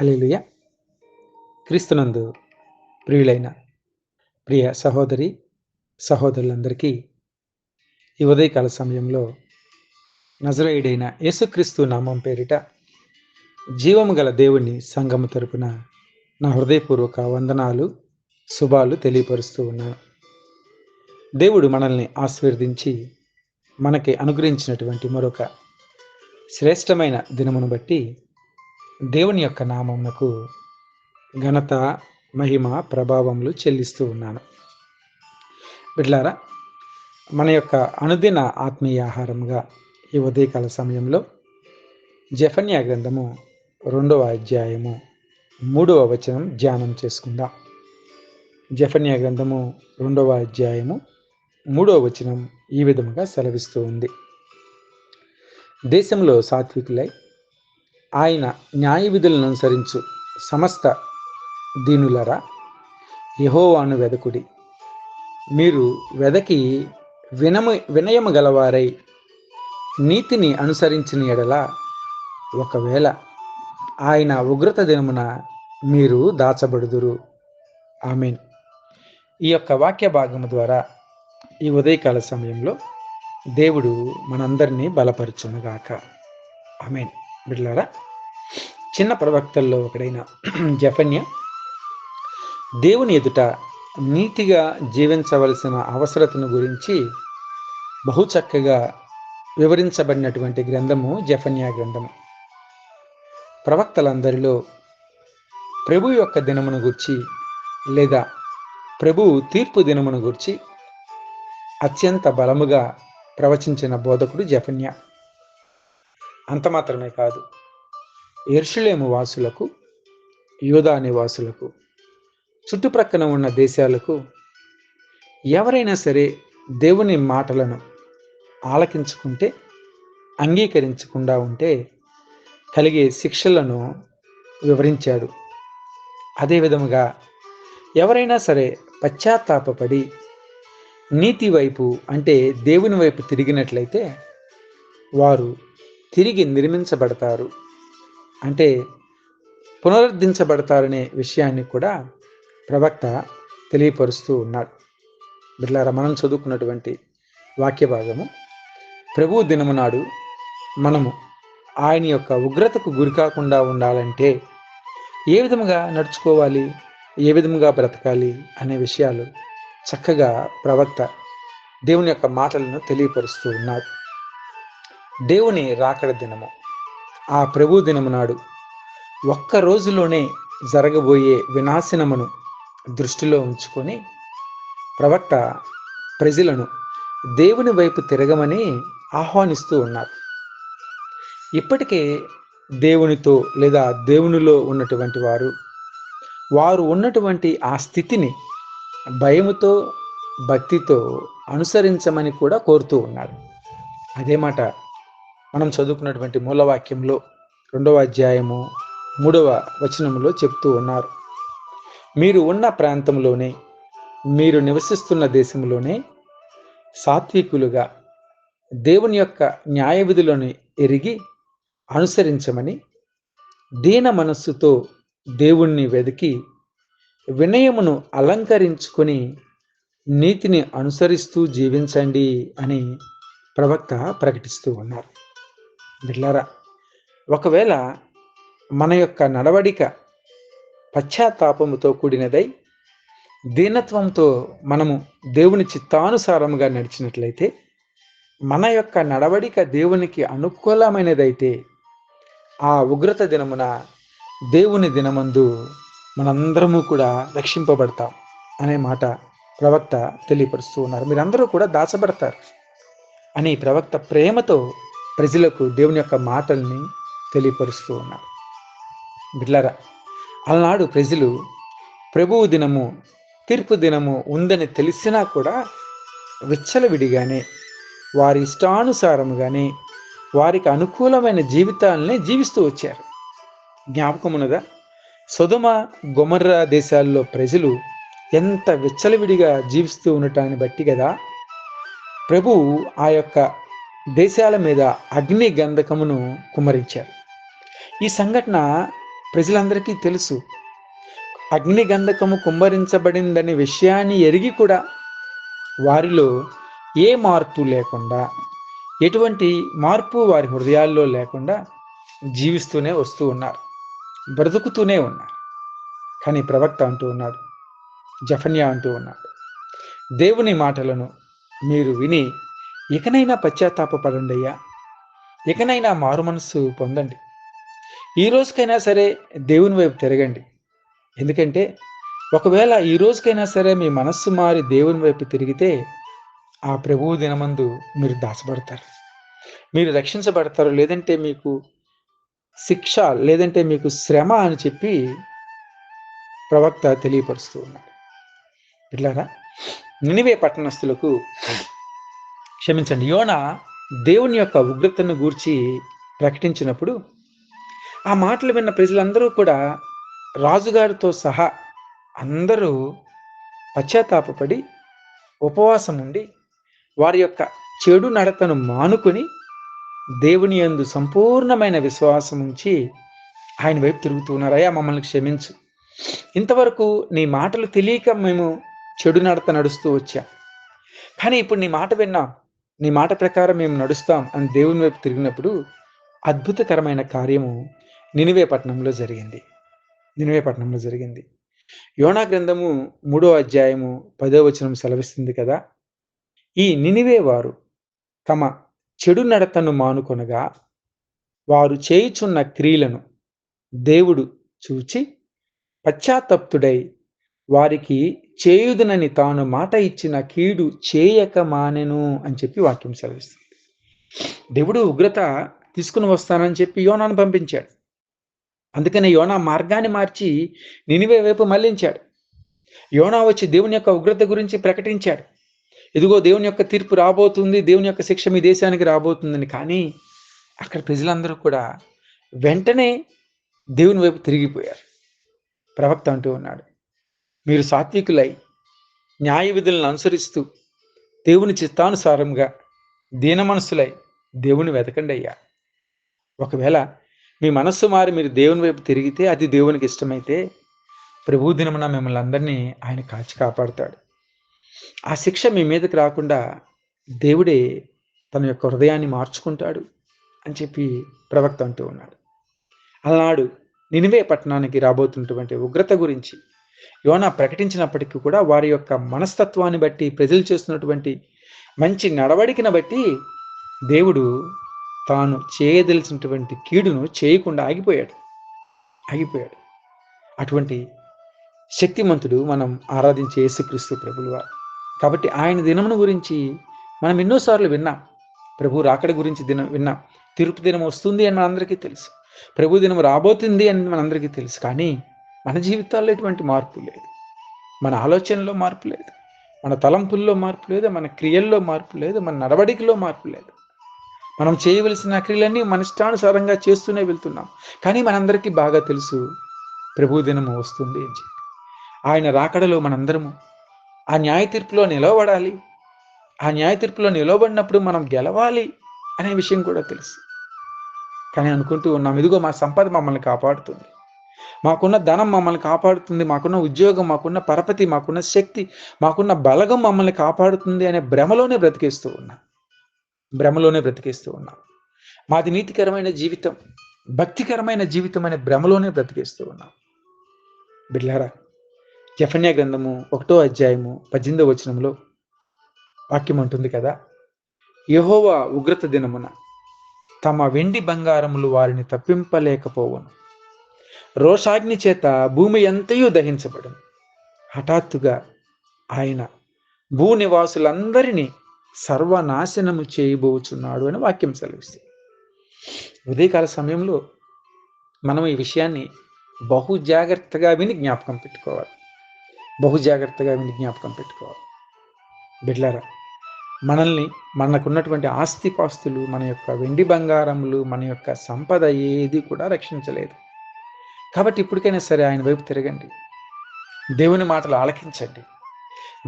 హల్లెలూయ. క్రీస్తునందు ప్రియులైన ప్రియ సహోదరి సహోదరులందరికీ ఈ ఉదయకాల సమయంలో నజరేయుడైన యేసుక్రీస్తు నామం పేరిట జీవము గల దేవుని సంగము తరపున నా హృదయపూర్వక వందనాలు శుభాలు తెలియపరుస్తూ ఉన్నాను. దేవుడు మనల్ని ఆశీర్వదించి మనకి అనుగ్రహించినటువంటి మరొక శ్రేష్టమైన దినమును బట్టి దేవుని యొక్క నామమునకు ఘనత మహిమ ప్రభావములు చెల్లిస్తూ ఉన్నాను. బిడ్లారా మన యొక్క అనుదిన ఆత్మీయ ఆహారంగా ఈ ఉదయకాల సమయంలో జఫన్యా గ్రంథము రెండవ అధ్యాయము మూడవ వచనం ధ్యానం చేసుకుందాం. జఫన్యా గ్రంథము రెండవ అధ్యాయము మూడవ వచనం ఈ విధముగా సెలవిస్తూ ఉంది. దేశంలో సాత్వికులై ఆయన న్యాయ విధులను అనుసరించు సమస్త దీనులరా? యహోవాను వెదకుడి. మీరు వెదకి వినము వినయము గలవారై నీతిని అనుసరించిన ఎడల ఒకవేళ ఆయన ఉగ్రత దినమున మీరు దాచబడుదురు. ఆమెన్. ఈ యొక్క వాక్య భాగము ద్వారా ఈ ఉదయకాల సమయంలో దేవుడు మనందరినీ బలపరచునుగాక. ఆమెన్. బిడ్లారా చిన్న ప్రవక్తల్లో ఒకడైన జఫన్య దేవుని ఎదుట నీతిగా జీవించవలసిన అవసరతను గురించి బహు చక్కగా వివరించబడినటువంటి గ్రంథము జఫన్యా గ్రంథము. ప్రవక్తలందరిలో ప్రభు యొక్క దినమును గురించి లేదా ప్రభు తీర్పు దినమును గురించి అత్యంత బలముగా ప్రవచించిన బోధకుడు జఫన్య. అంత మాత్రమే కాదు ఎర్షులేము వాసులకు యూదా నివాసులకు చుట్టుప్రక్కన ఉన్న దేశాలకు ఎవరైనా సరే దేవుని మాటలను ఆలకించుకుంటే అంగీకరించకుండా ఉంటే కలిగే శిక్షలను వివరించాడు. అదేవిధముగా ఎవరైనా సరే పశ్చాత్తాపడి నీతి వైపు అంటే దేవుని వైపు తిరిగినట్లయితే వారు తిరిగి నిర్మించబడతారు. అంటే పునరుద్ధరించబడతారనే విషయాన్ని కూడా ప్రవక్త తెలియపరుస్తూ ఉన్నాడు. బిడ్లారా మనం చదువుకున్నటువంటి వాక్య భాగము ప్రభు దినము నాడు మనము ఆయన యొక్క ఉగ్రతకు గురి కాకుండా ఉండాలంటే ఏ విధముగా నడుచుకోవాలి ఏ విధముగా బ్రతకాలి అనే విషయాలు చక్కగా ప్రవక్త దేవుని యొక్క మాటలను తెలియపరుస్తూ ఉన్నాడు. దేవుని రాకడ దినము ఆ ప్రభు దినము నాడు ఒక్క రోజులోనే జరగబోయే వినాశనమును దృష్టిలో ఉంచుకొని ప్రవక్త ప్రజలను దేవుని వైపు తిరగమని ఆహ్వానిస్తూ ఉన్నారు. ఇప్పటికే దేవునితో లేదా దేవునిలో ఉన్నటువంటి వారు వారు ఉన్నటువంటి ఆ స్థితిని భయముతో భక్తితో అనుసరించమని కూడా కోరుతూ ఉన్నారు. అదే మాట మనం చదువుకున్నటువంటి మూలవాక్యంలో రెండవ అధ్యాయము మూడవ వచనంలో చెప్తూ ఉన్నారు. మీరు ఉన్న ప్రాంతంలోనే మీరు నివసిస్తున్న దేశంలోనే సాత్వికులుగా దేవుని యొక్క న్యాయ విధులను ఎరిగి అనుసరించమని దీన మనస్సుతో దేవుణ్ణి వెతికి వినయమును అలంకరించుకొని నీతిని అనుసరిస్తూ జీవించండి అని ప్రవక్త ప్రకటిస్తూ ఉన్నారు. బిడ్లారా ఒకవేళ మన యొక్క నడవడిక పశ్చాత్తాపముతో కూడినదై దీనత్వంతో మనము దేవుని చిత్తానుసారముగా నడిచినట్లయితే మన యొక్క నడవడిక దేవునికి అనుకూలమైనదైతే ఆ ఉగ్రత దినమున దేవుని దినమందు మనందరము కూడా రక్షింపబడతాం అనే మాట ప్రవక్త తెలియపరుస్తూ ఉన్నారు. మీరందరూ కూడా దాచబడతారు అని ప్రవక్త ప్రేమతో ప్రజలకు దేవుని యొక్క మాటల్ని తెలియపరుస్తూ ఉన్నారు. బిడ్లరా అలనాడు ప్రజలు ప్రభువు దినము తీర్పు దినము ఉందని తెలిసినా కూడా విచ్చలవిడిగానే వారి ఇష్టానుసారముగానే వారికి అనుకూలమైన జీవితాలని జీవిస్తూ వచ్చారు. జ్ఞాపకమునగా సుధమ గుమర్ర దేశాల్లో ప్రజలు ఎంత విచ్చలవిడిగా జీవిస్తూ ఉండటాన్ని బట్టి కదా ప్రభు ఆ యొక్క దేశాల మీద అగ్ని గంధకమును కుమ్మరించారు. ఈ సంఘటన ప్రజలందరికీ తెలుసు. అగ్ని గంధకము కుమ్మరించబడిందనే విషయాన్ని ఎరిగి కూడా వారిలో ఏ మార్పు లేకుండా ఎటువంటి మార్పు వారి హృదయాల్లో లేకుండా జీవిస్తూనే వస్తూ ఉన్నారు. బ్రతుకుతూనే ఉన్నారు. కానీ ప్రవక్త అంటూ ఉన్నాడు జఫన్యా అంటూ ఉన్నాడు దేవుని మాటలను మీరు విని ఇకనైనా పశ్చాత్తాపడండి అయ్యా ఇకనైనా మారు మనస్సు పొందండి. ఈ రోజుకైనా సరే దేవుని వైపు తిరగండి. ఎందుకంటే ఒకవేళ ఈ రోజుకైనా సరే మీ మనస్సు మారి దేవుని వైపు తిరిగితే ఆ ప్రభువు దినమందు మీరు దాచబడతారు మీరు రక్షించబడతారు. లేదంటే మీకు శిక్ష లేదంటే మీకు శ్రమ అని చెప్పి ప్రవక్త తెలియపరుస్తూ ఉన్నాడు. ఇట్లారా నినివే పట్టణస్థులకు క్షమించండి. యోన దేవుని యొక్క ఉగ్రతను గూర్చి ప్రకటించినప్పుడు ఆ మాటలు విన్న ప్రజలందరూ కూడా రాజుగారితో సహా అందరూ పశ్చాత్తాపడి ఉపవాసం ఉండి వారి యొక్క చెడు నడతను మానుకొని దేవుని యందు సంపూర్ణమైన విశ్వాసం ఉంచి ఆయన వైపు తిరుగుతూ మమ్మల్ని క్షమించు. ఇంతవరకు నీ మాటలు తెలియక మేము చెడు నడత నడుస్తూ వచ్చాం. కానీ ఇప్పుడు నీ మాట విన్నాం. నీ మాట ప్రకారం మేము నడుస్తాం అని దేవుని వైపు తిరిగినప్పుడు అద్భుతకరమైన కార్యము నినివే పట్టణంలో జరిగింది. నినివే పట్టణంలో జరిగింది. యోనా గ్రంథము మూడో అధ్యాయము పదో వచనం సెలవిస్తుంది కదా? ఈ నినివే వారు తమ చెడు నడతను మానుకొనగా వారు చేయుచున్న క్రియలను దేవుడు చూచి పశ్చాత్తప్తుడై వారికి చేయుదునని తాను మాట ఇచ్చిన కీడు చేయక మానెను అని చెప్పి వాక్యం సెలవిస్తుంది. దేవుడు ఉగ్రత తీసుకుని వస్తానని చెప్పి యోనాను పంపించాడు. అందుకనే యోనా మార్గాన్ని మార్చి నినివే వైపు మళ్ళించాడు. యోనా వచ్చి దేవుని యొక్క ఉగ్రత గురించి ప్రకటించాడు. ఇదిగో దేవుని యొక్క తీర్పు రాబోతుంది దేవుని యొక్క శిక్ష మీ దేశానికి రాబోతుందని. కానీ అక్కడ ప్రజలందరూ కూడా వెంటనే దేవుని వైపు తిరిగిపోయారు. ప్రవక్త అంటూ ఉన్నాడు మీరు సాత్వికులై న్యాయ విధులను అనుసరిస్తూ దేవుని చిత్తానుసారంగా దీన మనసులై దేవుని వెతకండి అయ్యా. ఒకవేళ మీ మనస్సు మారి మీరు దేవుని వైపు తిరిగితే అది దేవునికి ఇష్టమైతే ప్రభు దినమున మిమ్మల్ని అందరినీ ఆయన కాచి కాపాడుతాడు. ఆ శిక్ష మీ మీదకి రాకుండా దేవుడే తన యొక్క హృదయాన్ని మార్చుకుంటాడు అని చెప్పి ప్రవక్త అంటూ ఉన్నాడు. అలనాడు నినివే పట్టణానికి రాబోతున్నటువంటి ఉగ్రత గురించి యోనా ప్రకటించినప్పటికీ కూడా వారి యొక్క మనస్తత్వాన్ని బట్టి ప్రజలు చేస్తున్నటువంటి మంచి నడవడికను బట్టి దేవుడు తాను చేయదలిసినటువంటి కీడును చేయకుండా ఆగిపోయాడు. ఆగిపోయాడు. అటువంటి శక్తిమంతుడు మనం ఆరాధించే యేసుక్రీస్తు ప్రభులు వారు కాబట్టి ఆయన దినమును గురించి మనం ఎన్నోసార్లు విన్నాం. ప్రభు రాకడ గురించి దినం విన్నాం. తిరుపు దినం వస్తుంది అని మనందరికీ తెలుసు. ప్రభు దినం రాబోతుంది అని మనందరికీ తెలుసు. కానీ మన జీవితాల్లో ఎటువంటి మార్పు లేదు. మన ఆలోచనలో మార్పు లేదు. మన తలంపుల్లో మార్పు లేదు. మన క్రియల్లో మార్పు లేదు. మన నడవడికలో మార్పు లేదు. మనం చేయవలసిన క్రియలన్నీ మన ఇష్టానుసారంగా చేస్తూనే వెళ్తున్నాం. కానీ మనందరికీ బాగా తెలుసు ప్రభుదినము వస్తుంది అని చెప్పి. ఆయన రాకడలో మనందరము ఆ న్యాయ తీర్పులో నిలవబడాలి. ఆ న్యాయ తీర్పులో నిలవబడినప్పుడు మనం గెలవాలి అనే విషయం కూడా తెలుసు. కానీ అనుకుంటూ ఉన్నాం ఇదిగో మా సంపద మమ్మల్ని కాపాడుతుంది. మాకున్న ధనం మమ్మల్ని కాపాడుతుంది మాకున్న ఉద్యోగం మాకున్న పరపతి మాకున్న శక్తి మాకున్న బలగం మమ్మల్ని కాపాడుతుంది అనే భ్రమలోనే బ్రతికేస్తూ ఉన్నా. భ్రమలోనే బ్రతికేస్తూ ఉన్నాం. మాది నీతికరమైన జీవితం భక్తికరమైన జీవితం అనే భ్రమలోనే బ్రతికేస్తూ ఉన్నాం. బిడ్లారా జఫన్యా గ్రంథము ఒకటో అధ్యాయము పద్దెనిమిదో వచనంలో వాక్యం ఉంటుంది కదా? యహోవా ఉగ్రత దినమున తమ వెండి బంగారములు వారిని తప్పింపలేకపోవను. రోషాగ్ని చేత భూమి ఎంతయూ దహించబడను. హఠాత్తుగా ఆయన భూ నివాసులందరినీ సర్వనాశనము చేయబోచున్నాడు అని వాక్యం సెలవిస్తుంది. ఉదయకాల సమయంలో మనం ఈ విషయాన్ని బహు జాగ్రత్తగా విని జ్ఞాపకం పెట్టుకోవాలి. బహు జాగ్రత్తగా విని జ్ఞాపకం పెట్టుకోవాలి. బిడ్లారా మనల్ని మనకున్నటువంటి ఆస్తిపాస్తులు మన యొక్క వెండి బంగారములు మన యొక్క సంపద ఏది కూడా రక్షించలేదు. కాబట్టి ఇప్పటికైనా సరే ఆయన వైపు తిరగండి. దేవుని మాటలు ఆలకించండి.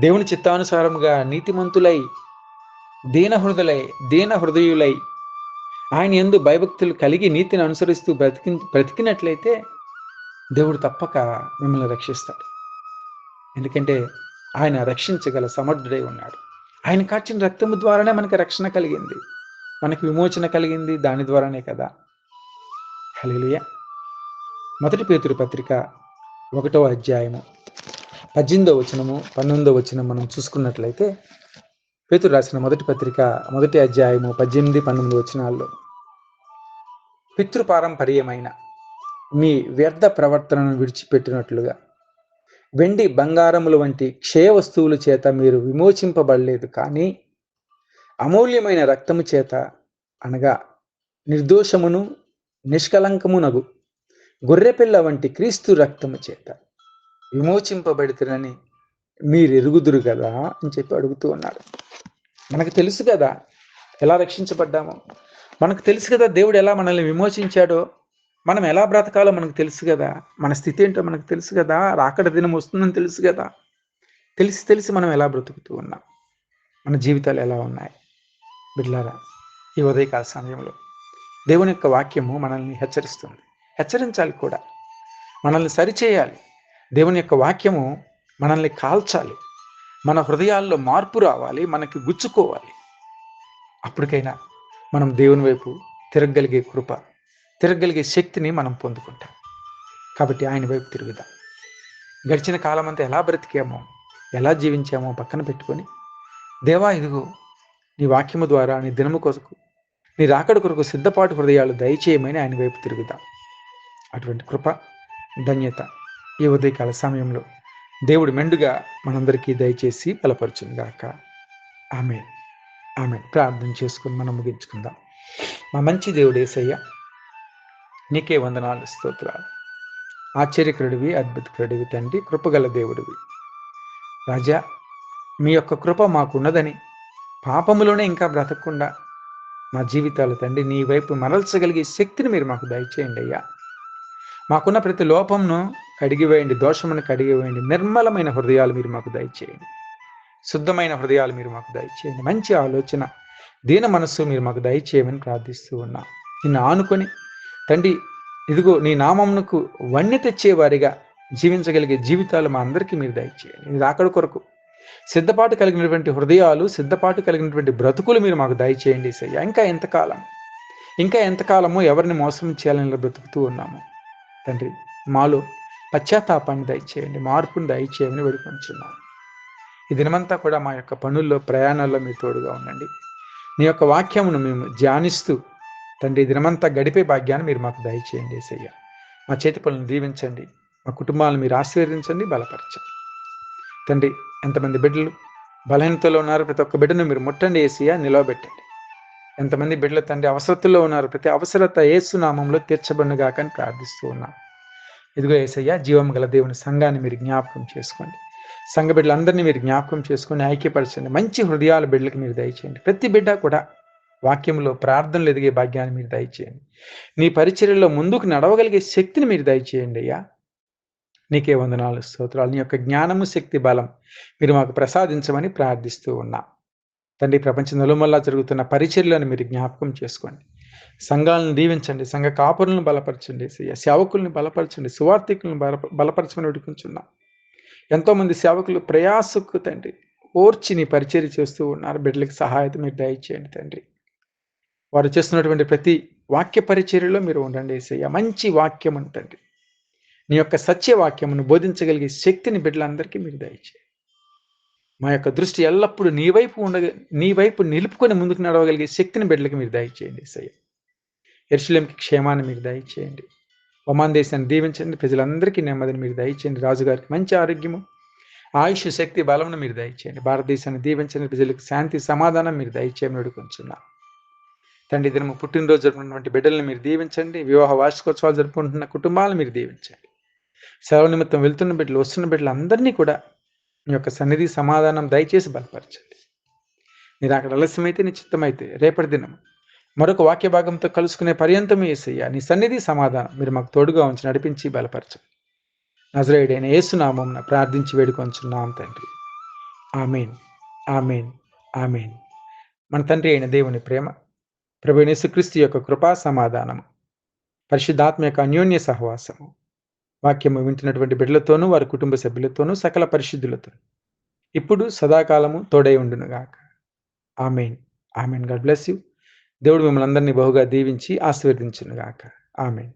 దేవుని చిత్తానుసారముగా నీతిమంతులై దీనహృదులై దీన హృదయులై ఆయన ఎందు భయభక్తులు కలిగి నీతిని అనుసరిస్తూ బ్రతికి బ్రతికినట్లయితే దేవుడు తప్పక మిమ్మల్ని రక్షిస్తాడు. ఎందుకంటే ఆయన రక్షించగల సమర్థుడై ఉన్నాడు. ఆయన కాచిన రక్తము ద్వారానే మనకి రక్షణ కలిగింది. మనకి విమోచన కలిగింది దాని ద్వారానే కదా. హలిలుయ మొదటి పేతురు పత్రిక ఒకటో అధ్యాయము. పద్దెనిమిదో వచనము పంతొమ్మిదో వచనం మనం చూసుకున్నట్లయితే పేతురు రాసిన మొదటి పత్రిక మొదటి అధ్యాయము పద్దెనిమిది పంతొమ్మిది వచనాల్లో. పితృపారంపర్యమైన మీ వ్యర్థ ప్రవర్తనను విడిచిపెట్టినట్లుగా వెండి బంగారములు వంటి క్షయ వస్తువుల చేత మీరు విమోచింపబడలేదు కానీ అమూల్యమైన రక్తము చేత అనగా నిర్దోషమును నిష్కలంకమునగు గొర్రెపిల్ల వంటి క్రీస్తు రక్తము చేత విమోచింపబడితేనని మీరు ఎరుగుదురు కదా అని చెప్పి అడుగుతూ ఉన్నాడు మనకు తెలుసు కదా ఎలా రక్షించబడ్డామో. మనకు తెలుసు కదా దేవుడు ఎలా మనల్ని విమోచించాడో. మనం ఎలా బ్రతకాలో మనకు తెలుసు కదా. మన స్థితి ఏంటో మనకు తెలుసు కదా. రాకడ దినం వస్తుందని తెలుసు కదా. తెలిసి తెలిసి మనం ఎలా బ్రతుకుతూ ఉన్నాం. మన జీవితాలు ఎలా ఉన్నాయి. బిడ్లారా ఈ ఉదయకాల సమయంలో దేవుని యొక్క వాక్యము మనల్ని హెచ్చరిస్తుంది. హెచ్చరించాలి కూడా. మనల్ని సరిచేయాలి. దేవుని యొక్క వాక్యము మనల్ని కాల్చాలి. మన హృదయాల్లో మార్పు రావాలి మనకి గుచ్చుకోవాలి. అప్పటికైనా మనం దేవుని వైపు తిరగగలిగే కృప తిరగగలిగే శక్తిని మనం పొందుకుంటాం. కాబట్టి ఆయన వైపు తిరుగుదాం. గడిచిన కాలం అంతా ఎలా బ్రతికామో ఎలా జీవించామో పక్కన పెట్టుకొని దేవా ఇదిగో నీ వాక్యము ద్వారా నీ దినము కొరకు నీ రాకడ కొరకు సిద్ధపాటు హృదయాలు దయచేయమని ఆయన వైపు తిరుగుదాం. అటువంటి కృప ధన్యత ఈ ఉదయకాల సమయంలో దేవుడు మెండుగా మనందరికీ దయచేసి బలపరచుగాక ఆమె ఆమె ప్రార్థన చేసుకుని మనం ముగించుకుందాం. మా మంచి దేవుడు ఏసయ్య నీకే వందనాలు స్తోత్రాలు. ఆశ్చర్యకరుడివి అద్భుతకరుడివి తండ్రి కృపగల దేవుడివి. రాజా మీ యొక్క కృప మాకున్నదని పాపములోనే ఇంకా బ్రతకకుండా మా జీవితాలు తండ్రి నీ వైపు మరల్చగలిగే శక్తిని మీరు మాకు దయచేయండి అయ్యా. మాకున్న ప్రతి లోపంను కడిగివేయండి దోషమును కడిగివేయండి. నిర్మలమైన హృదయాలు మీరు మాకు దయచేయండి. శుద్ధమైన హృదయాలు మీరు మాకు దయచేయండి. మంచి ఆలోచన దీన మనస్సు మీరు మాకు దయచేయమని ప్రార్థిస్తూ ఉన్నాం. నిన్ను ఆనుకొని తండ్రి ఇదిగో నీ నామమునకు వన్నె తెచ్చేవారిగా జీవించగలిగే జీవితాలు మా అందరికీ మీరు దయచేయండి. ఇది అక్కడ కొరకు సిద్ధపాటు కలిగినటువంటి హృదయాలు సిద్ధపాటు కలిగినటువంటి బ్రతుకులు మీరు మాకు దయచేయండి సయ్యా ఇంకా ఎంతకాలం ఇంకా ఎంతకాలము ఎవరిని మోసం చేయాలని బ్రతుకుతూ ఉన్నాము? తండ్రి మాలో పశ్చాత్తాపాన్ని దయచేయండి మార్పును దయచేయమని వేడుకొంచున్నాను. ఈ దినమంతా కూడా మా యొక్క పనుల్లో ప్రయాణాల్లో మీరు తోడుగా ఉండండి. నీ యొక్క వాక్యమును మేము ధ్యానిస్తూ తండ్రి దినమంతా గడిపే భాగ్యాన్ని మీరు మాకు దయచేయండి ఏసయ్య. మా చేతి పనులను దీవించండి మా కుటుంబాలను మీరు ఆశీర్వదించండి బలపరచండి. తండ్రి ఎంతమంది బిడ్డలు బలహీనతలో ఉన్నారు ప్రతి ఒక్క బిడ్డను మీరు ముట్టండి ఏసయ్య నిలవబెట్టండి. ఎంతమంది బిడ్డల తండ్రి అవసరతలో ఉన్నారు? ప్రతి అవసరత ఏసునామంలో తీర్చబడినగాక అని ప్రార్థిస్తూ ఉన్నాం. ఇదిగో ఏసయ్య జీవం గల దేవుని సంఘాన్ని మీరు జ్ఞాపకం చేసుకోండి. సంఘ బిడ్డలందరినీ మీరు జ్ఞాపకం చేసుకుని ఐక్యపరచండి. మంచి హృదయాల బిడ్డలకు మీరు దయచేయండి. ప్రతి బిడ్డ కూడా వాక్యంలో ప్రార్థనలు ఎదిగే భాగ్యాన్ని మీరు దయచేయండి. నీ పరిచర్యలో ముందుకు నడవగలిగే శక్తిని మీరు దయచేయండి అయ్యా. నీకే వందనాలు స్తోత్రాలు. నీ యొక్క జ్ఞానము శక్తి బలం మీరు మాకు ప్రసాదించమని ప్రార్థిస్తూ ఉన్నా. తండ్రి ప్రపంచ నలుమల్లా జరుగుతున్న పరిచర్లను మీరు జ్ఞాపకం చేసుకోండి. సంఘాలను దీవించండి. సంఘ కాపులను బలపరచండి. సేవకుల్ని బలపరచండి. సువార్థికులను బల బలపరచమని వేడుకుంటున్నాం ఎంతోమంది సేవకులు ప్రయాసకు తండ్రి ఓర్చి నీ పరిచర్య చేస్తూ ఉన్నారు. బిడ్డలకు సహాయత మీరు దయచేయండి తండ్రి. వారు చేస్తున్నటువంటి ప్రతి వాక్య పరిచర్యలో మీరు ఉండండి. ఏసయ్య మంచి వాక్యం తండ్రి నీ యొక్క సత్యవాక్యమును బోధించగలిగే శక్తిని బిడ్డలందరికీ మీరు దయచేయండి. మా యొక్క దృష్టి ఎల్లప్పుడూ నీ వైపు ఉండగ నీ వైపు నిలుపుకొని ముందుకు నడవగలిగే శక్తిని బిడ్డలకు మీరు దయచేయండి సయ్య ఎరుసలేంకి క్షేమాన్ని మీరు దయచేయండి. ఒమాన్ దేశాన్ని దీవించండి. ప్రజలందరికీ నెమ్మదిని మీరు దయచేయండి. రాజుగారికి మంచి ఆరోగ్యము ఆయుష్ శక్తి బలమును మీరు దయచేయండి. భారతదేశాన్ని దీవించండి. ప్రజలకు శాంతి సమాధానం మీరు దయచేయమని వేడుకొంచున్నా. తండ్రి దినము పుట్టినరోజు జరుపుకున్నటువంటి బిడ్డలను మీరు దీవించండి. వివాహ వార్షికోత్సవాలు జరుపుకుంటున్న కుటుంబాలను మీరు దీవించండి. సెలవు నిమిత్తం వెళ్తున్న బిడ్డలు వస్తున్న బిడ్డలు అందరినీ కూడా నీ యొక్క సన్నిధి సమాధానం దయచేసి బలపరచండి. మీరు అక్కడ ఆలస్యమైతే నీ చిత్తమైతే రేపటి దినం మరొక వాక్య భాగంతో కలుసుకునే పర్యంతం ఏసయ్యా నీ సన్నిధి సమాధానం మీరు మాకు తోడుగా ఉంచి నడిపించి బలపరచండి. నజరేయుడైన ఏసునామం ప్రార్థించి వేడుకొంచున్నాం తండ్రి. Amen amen amen. మన తండ్రి అయిన దేవుని ప్రేమ ప్రభు నేసుక్రీస్తు యొక్క కృపా సమాధానము పరిశుద్ధాత్మ యొక్క అన్యోన్య సహవాసము వాక్యము వింటున్నటువంటి బిడ్డలతోనూ వారి కుటుంబ సభ్యులతోనూ సకల పరిశుద్ధులతో ఇప్పుడు సదాకాలము తోడై ఉండునుగాక. Amen. Amen. God bless you. దేవుడు మిమ్మల్ని అందరినీ బహుగా దీవించి ఆశీర్వదించునుగాక. ఆమెన్.